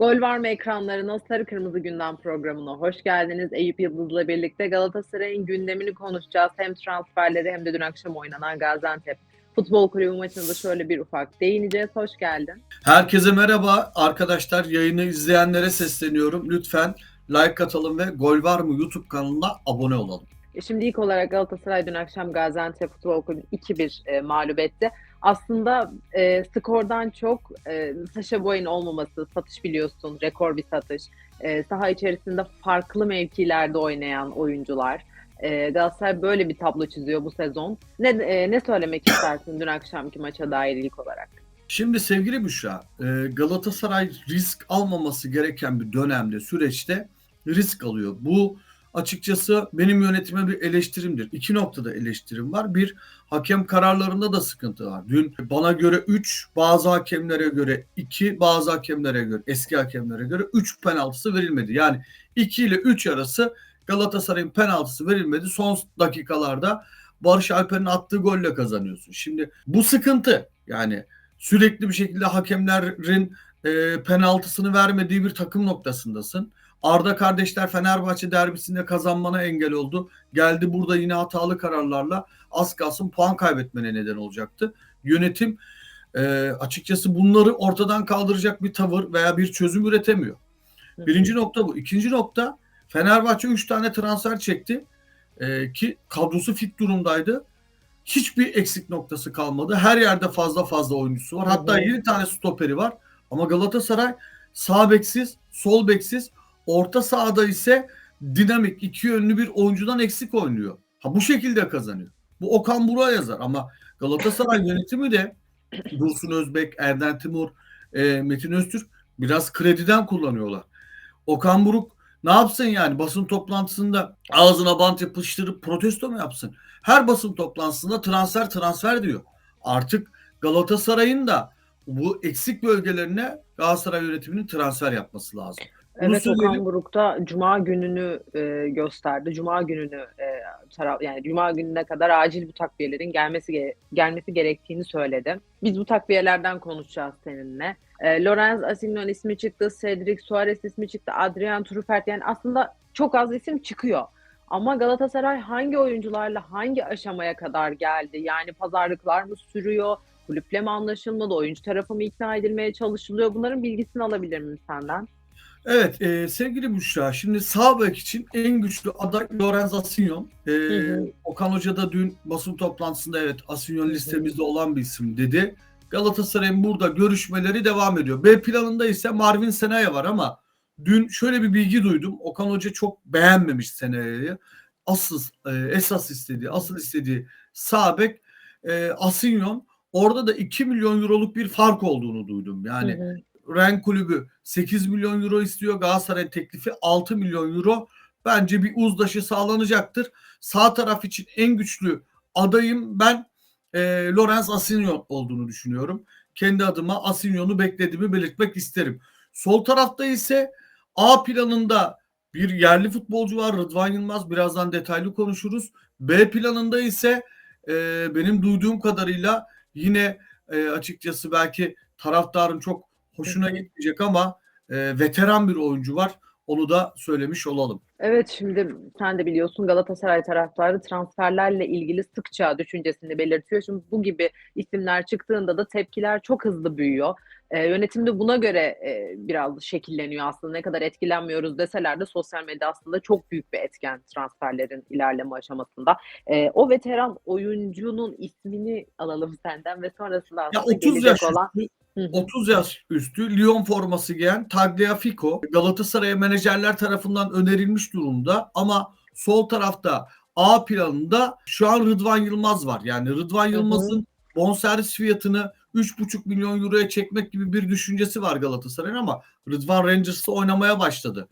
Gol var mı ekranlarına Sarı Kırmızı Gündem programına hoş geldiniz. Eyüp Yıldız'la birlikte Galatasaray'ın gündemini konuşacağız. Hem transferleri hem de dün akşam oynanan Gaziantep Futbol Kulübü maçına da şöyle bir ufak değineceğiz. Hoş geldin. Herkese merhaba arkadaşlar. Yayını izleyenlere sesleniyorum. Lütfen like atalım ve Gol Var mı YouTube kanalına abone olalım. E, Şimdi ilk olarak Galatasaray dün akşam Gaziantep Futbol Kulübü 2-1 e, mağlup etti. Aslında e, skordan çok e, Saşa Boy'un olmaması, satış biliyorsun, rekor bir satış. E, saha içerisinde farklı mevkilerde oynayan oyuncular. E, Galatasaray böyle bir tablo çiziyor bu sezon. Ne e, ne söylemek istersin dün akşamki maça dair ilk olarak? Şimdi sevgili Büşra, e, Galatasaray risk almaması gereken bir dönemde, süreçte risk alıyor. Bu açıkçası benim yönetime bir eleştirimdir. İki noktada eleştirim var. Bir, hakem kararlarında da sıkıntı var. Dün bana göre 3, bazı hakemlere göre 2, bazı hakemlere göre, eski hakemlere göre 3 penaltısı verilmedi. Yani 2 ile 3 arası Galatasaray'ın penaltısı verilmedi. Son dakikalarda Barış Alper'in attığı golle kazanıyorsun. Şimdi bu sıkıntı. Yani sürekli bir şekilde hakemlerin e, penaltısını vermediği bir takım noktasındasın. Arda kardeşler Fenerbahçe derbisinde kazanmana engel oldu. Geldi burada yine hatalı kararlarla az kalsın puan kaybetmene neden olacaktı. Yönetim e, açıkçası bunları ortadan kaldıracak bir tavır veya bir çözüm üretemiyor. Birinci nokta bu. İkinci nokta Fenerbahçe 3 tane transfer çekti e, ki kadrosu fit durumdaydı. Hiçbir eksik noktası kalmadı. Her yerde fazla fazla oyuncusu var. Hatta Hı hı. 7 tane stoperi var. Ama Galatasaray sağ beksiz, sol beksiz, orta sahada ise dinamik iki yönlü bir oyuncudan eksik oynuyor. Ha bu şekilde kazanıyor. Bu Okan Burak'a yazar ama Galatasaray yönetimi de Dursun Özbek, Erden Timur, e, Metin Öztürk biraz krediden kullanıyorlar. Okan Buruk ne yapsın yani basın toplantısında ağzına bant yapıştırıp protesto mu yapsın? Her basın toplantısında transfer transfer diyor. Artık Galatasaray'ın da bu eksik bölgelerine Galatasaray yönetiminin transfer yapması lazım. Bunu Evet Okan söyleyelim. Buruk da Cuma gününü e, gösterdi. Cuma gününü e, taraf yani Cuma gününe kadar acil bu takviyelerin gelmesi ge- gelmesi gerektiğini söyledi. Biz bu takviyelerden konuşacağız seninle. E, Lorenz Asignon ismi çıktı, Cedric Suarez ismi çıktı, Adrian Truffert yani aslında çok az isim çıkıyor. Ama Galatasaray hangi oyuncularla hangi aşamaya kadar geldi? Yani pazarlıklar mı sürüyor? Kulüple mi anlaşılmadı? Oyuncu tarafı mı ikna edilmeye çalışılıyor? Bunların bilgisini alabilir miyim senden? Evet e, sevgili Büşra şimdi sağ bek için en güçlü aday Lorenz Asinyon. E, hı. Okan Hoca da dün basın toplantısında evet Asinyon listemizde olan bir isim dedi. Galatasaray'ın burada görüşmeleri devam ediyor. B planında ise Marvin Senaya var ama dün şöyle bir bilgi duydum. Okan Hoca çok beğenmemiş Senaya'yı. Asıl e, esas istediği, asıl istediği sağ bek e, Asinyon. Orada da 2 milyon euroluk bir fark olduğunu duydum. Yani Hı hı. Ren kulübü 8 milyon euro istiyor. Galatasaray teklifi 6 milyon euro. Bence bir uzlaşı sağlanacaktır. Sağ taraf için en güçlü adayım ben e, Lorenz Asinyon olduğunu düşünüyorum. Kendi adıma Asinyon'u beklediğimi belirtmek isterim. Sol tarafta ise A planında bir yerli futbolcu var Rıdvan Yılmaz. Birazdan detaylı konuşuruz. B planında ise e, benim duyduğum kadarıyla yine e, açıkçası belki taraftarın çok hoşuna gitmeyecek ama e, veteran bir oyuncu var. Onu da söylemiş olalım. Evet şimdi sen de biliyorsun Galatasaray taraftarı transferlerle ilgili sıkça düşüncesini belirtiyor. Şimdi bu gibi isimler çıktığında da tepkiler çok hızlı büyüyor. Ee, yönetim de buna göre e, biraz şekilleniyor aslında. Ne kadar etkilenmiyoruz deseler de sosyal medya aslında çok büyük bir etken transferlerin ilerleme aşamasında. Ee, o veteran oyuncunun ismini alalım senden ve sonrasında Ya aslında 30 gelecek yaş olan... üstü, Hı hı. 30 yaş üstü Lyon forması giyen Tagliafico Galatasaray'a menajerler tarafından önerilmiş durumda ama sol tarafta A planında şu an Rıdvan Yılmaz var. Yani Rıdvan. Yılmaz'ın bonservis fiyatını 3,5 milyon euroya çekmek gibi bir düşüncesi var Galatasaray'ın ama Rıdvan Rangers'ta oynamaya başladı.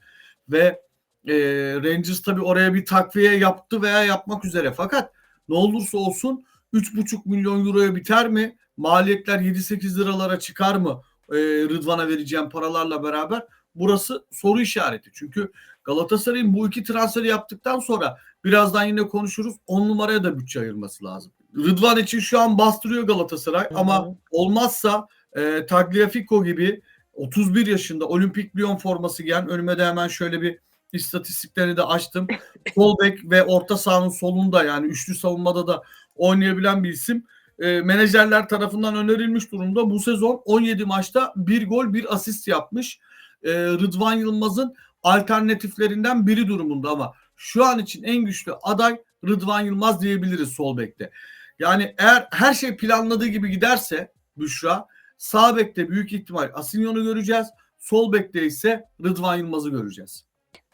Ve e, Rangers tabii oraya bir takviye yaptı veya yapmak üzere. Fakat ne olursa olsun 3,5 milyon euroya biter mi? Maliyetler 7-8 liralara çıkar mı? E, Rıdvan'a vereceğim paralarla beraber. Burası soru işareti. Çünkü Galatasaray'ın bu iki transferi yaptıktan sonra birazdan yine konuşuruz. 10 numaraya da bütçe ayırması lazım. Rıdvan için şu an bastırıyor Galatasaray Hı hı. ama olmazsa e, Tagliafico gibi 31 yaşında Olimpik Lyon forması giyen önüme de hemen şöyle bir istatistiklerini de açtım. Sol bek ve orta sahanın solunda yani üçlü savunmada da oynayabilen bir isim. E, menajerler tarafından önerilmiş durumda. Bu sezon 17 maçta bir gol bir asist yapmış. E, Rıdvan Yılmaz'ın alternatiflerinden biri durumunda ama şu an için en güçlü aday Rıdvan Yılmaz diyebiliriz sol bekte. Yani eğer her şey planladığı gibi giderse Büşra sağ bekte büyük ihtimal Asinyon'u göreceğiz. Sol bekte ise Rıdvan Yılmaz'ı göreceğiz.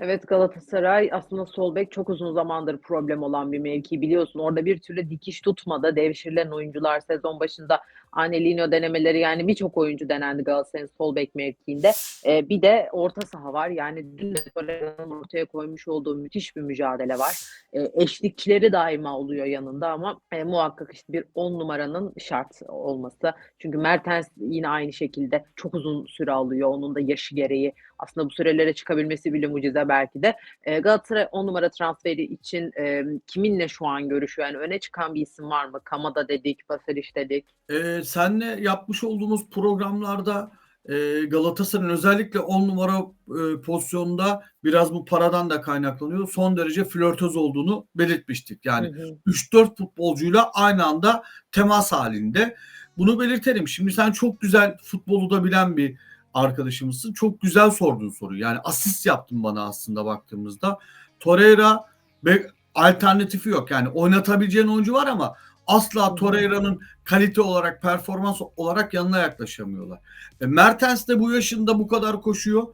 Evet Galatasaray aslında sol bek çok uzun zamandır problem olan bir mevki biliyorsun. Orada bir türlü dikiş tutmadı. Devşirilen oyuncular sezon başında Anelino denemeleri yani birçok oyuncu denendi Galatasaray'ın sol bek mevkiinde. Ee, bir de orta saha var. Yani dün Torreira'nın ortaya koymuş olduğu müthiş bir mücadele var. Ee, eşlikçileri daima oluyor yanında ama e, muhakkak işte bir 10 numaranın şart olması. Çünkü Mertens yine aynı şekilde çok uzun süre alıyor. Onun da yaşı gereği aslında bu sürelere çıkabilmesi bile mucize belki de. E, Galatasaray 10 numara transferi için e, kiminle şu an görüşüyor? Yani öne çıkan bir isim var mı? Kamada dedik, Baseliş dedik. Ee, senle yapmış olduğumuz programlarda e, Galatasaray'ın özellikle 10 numara e, pozisyonunda biraz bu paradan da kaynaklanıyor. Son derece flörtöz olduğunu belirtmiştik. Yani 3-4 futbolcuyla aynı anda temas halinde. Bunu belirtelim. Şimdi sen çok güzel futbolu da bilen bir arkadaşımızsın. Çok güzel sordun soruyu. Yani asist yaptın bana aslında baktığımızda. Torreira ve alternatifi yok. Yani oynatabileceğin oyuncu var ama asla Torreira'nın kalite olarak, performans olarak yanına yaklaşamıyorlar. E, Mertens de bu yaşında bu kadar koşuyor.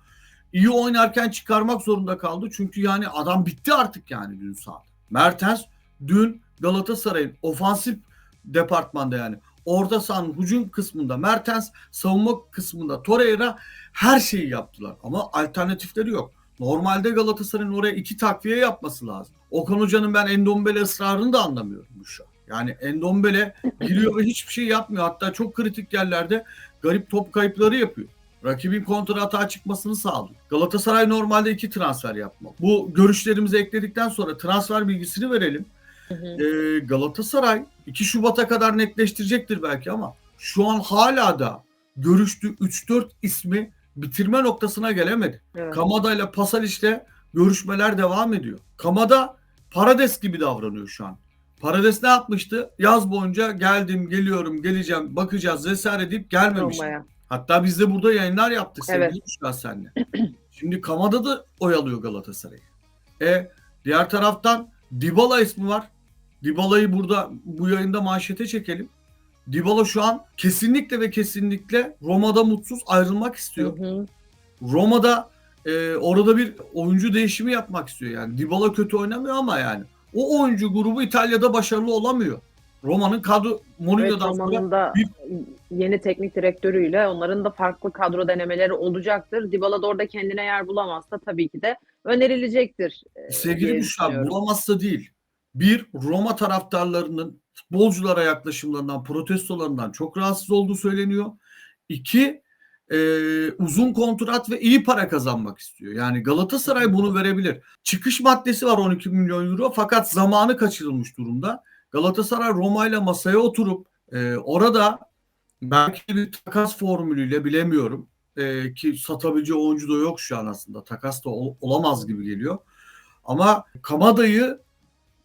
İyi oynarken çıkarmak zorunda kaldı. Çünkü yani adam bitti artık yani dün sahada. Mertens dün Galatasaray'ın ofansif departmanda yani orta sahanın hücum kısmında Mertens, savunma kısmında Torreira her şeyi yaptılar. Ama alternatifleri yok. Normalde Galatasaray'ın oraya iki takviye yapması lazım. Okan Hoca'nın ben Endombele ısrarını da anlamıyorum şu an. Yani Endombele giriyor ve hiçbir şey yapmıyor. Hatta çok kritik yerlerde garip top kayıpları yapıyor. Rakibin kontra atağa çıkmasını sağlıyor. Galatasaray normalde iki transfer yapmalı. Bu görüşlerimizi ekledikten sonra transfer bilgisini verelim. Hı hı. Ee, Galatasaray 2 Şubat'a kadar netleştirecektir belki ama şu an hala da görüştüğü 3-4 ismi bitirme noktasına gelemedi. Evet. Kamada ile Pasaliç'le görüşmeler devam ediyor. Kamada Parades gibi davranıyor şu an. Parades ne yapmıştı? Yaz boyunca geldim, geliyorum, geleceğim, bakacağız vesaire deyip gelmemiş. Olmaya. Hatta biz de burada yayınlar yaptık evet. sevgili senle. Şimdi Kamada da oyalıyor Galatasaray'ı. E diğer taraftan Dybala ismi var. Dybala'yı burada bu yayında manşete çekelim. Dybala şu an kesinlikle ve kesinlikle Roma'da mutsuz ayrılmak istiyor. Hı hı. Roma'da e, orada bir oyuncu değişimi yapmak istiyor yani. Dybala kötü oynamıyor ama yani o oyuncu grubu İtalya'da başarılı olamıyor. Roma'nın kadro Mourinho'dan evet, da bir... yeni teknik direktörüyle onların da farklı kadro denemeleri olacaktır. Dybala da orada kendine yer bulamazsa tabii ki de önerilecektir. E, Sevgili Müşra bulamazsa değil bir Roma taraftarlarının futbolculara yaklaşımlarından, protestolarından çok rahatsız olduğu söyleniyor. İki, e, uzun kontrat ve iyi para kazanmak istiyor. Yani Galatasaray bunu verebilir. Çıkış maddesi var 12 milyon euro fakat zamanı kaçırılmış durumda. Galatasaray Roma ile masaya oturup e, orada belki bir takas formülüyle bilemiyorum e, ki satabileceği oyuncu da yok şu an aslında. Takas da ol, olamaz gibi geliyor. Ama Kamada'yı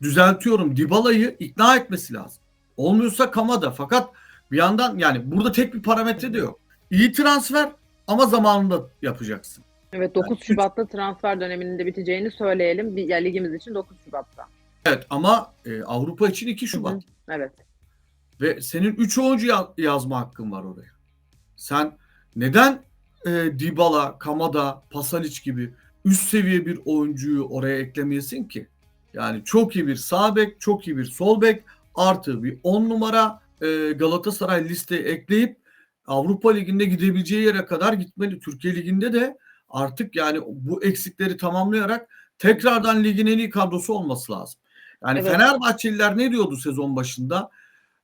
düzeltiyorum Dybala'yı ikna etmesi lazım. Olmuyorsa Kamada fakat bir yandan yani burada tek bir parametre de yok. İyi transfer ama zamanında yapacaksın. Evet 9 yani, Şubat'ta transfer döneminin de biteceğini söyleyelim. Bir, ya, ligimiz için 9 Şubat'ta. Evet ama e, Avrupa için 2 Şubat. Hı hı, evet. Ve senin 3 oyuncu ya- yazma hakkın var oraya. Sen neden e, Dybala, Kamada, Pasalic gibi üst seviye bir oyuncuyu oraya eklemeyesin ki? Yani çok iyi bir sağ bek, çok iyi bir sol bek artı bir 10 numara e, Galatasaray listeye ekleyip Avrupa Ligi'nde gidebileceği yere kadar gitmeli. Türkiye Ligi'nde de artık yani bu eksikleri tamamlayarak tekrardan ligin en iyi kadrosu olması lazım. Yani evet. Fenerbahçeliler ne diyordu sezon başında?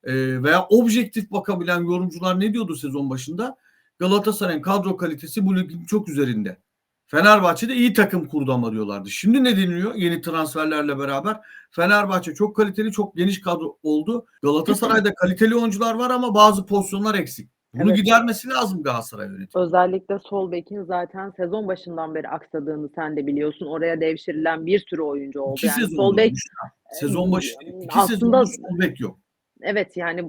E, veya objektif bakabilen yorumcular ne diyordu sezon başında? Galatasaray'ın kadro kalitesi bu ligin çok üzerinde. Fenerbahçe'de iyi takım kurdu ama diyorlardı. Şimdi ne deniliyor yeni transferlerle beraber? Fenerbahçe çok kaliteli, çok geniş kadro oldu. Galatasaray'da kaliteli oyuncular var ama bazı pozisyonlar eksik. Bunu Evet. gidermesi lazım Galatasaray yönetimi. Özellikle sol bekin zaten sezon başından beri aksadığını sen de biliyorsun. Oraya devşirilen bir sürü oyuncu oldu. İki Yani sezon sol bek. Sezon başı değil. İki aslında sezonda sol bek yok. Evet yani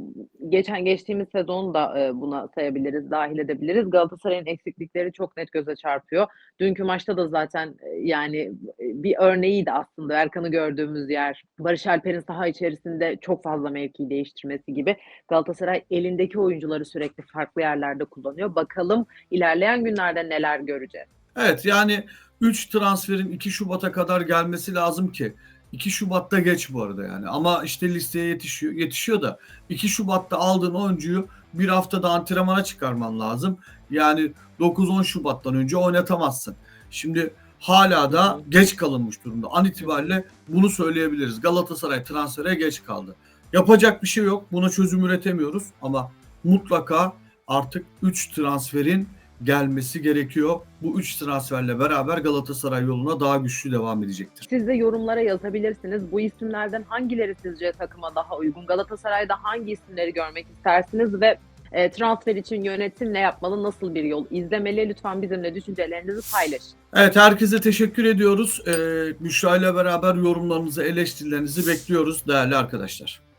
geçen geçtiğimiz sezonu da e, buna sayabiliriz, dahil edebiliriz. Galatasaray'ın eksiklikleri çok net göze çarpıyor. Dünkü maçta da zaten e, yani e, bir örneğiydi aslında Erkan'ı gördüğümüz yer. Barış Alper'in saha içerisinde çok fazla mevki değiştirmesi gibi. Galatasaray elindeki oyuncuları sürekli farklı yerlerde kullanıyor. Bakalım ilerleyen günlerde neler göreceğiz. Evet yani 3 transferin 2 Şubat'a kadar gelmesi lazım ki 2 Şubat'ta geç bu arada yani ama işte listeye yetişiyor yetişiyor da 2 Şubat'ta aldığın oyuncuyu bir haftada antrenmana çıkarman lazım. Yani 9-10 Şubat'tan önce oynatamazsın. Şimdi hala da geç kalınmış durumda. An itibariyle bunu söyleyebiliriz. Galatasaray transfere geç kaldı. Yapacak bir şey yok. Buna çözüm üretemiyoruz ama mutlaka artık 3 transferin gelmesi gerekiyor. Bu 3 transferle beraber Galatasaray yoluna daha güçlü devam edecektir. Siz de yorumlara yazabilirsiniz. Bu isimlerden hangileri sizce takıma daha uygun? Galatasaray'da hangi isimleri görmek istersiniz ve e, transfer için yönetim ne yapmalı, nasıl bir yol izlemeli? Lütfen bizimle düşüncelerinizi paylaşın. Evet herkese teşekkür ediyoruz. Büşra ile beraber yorumlarınızı, eleştirilerinizi bekliyoruz değerli arkadaşlar.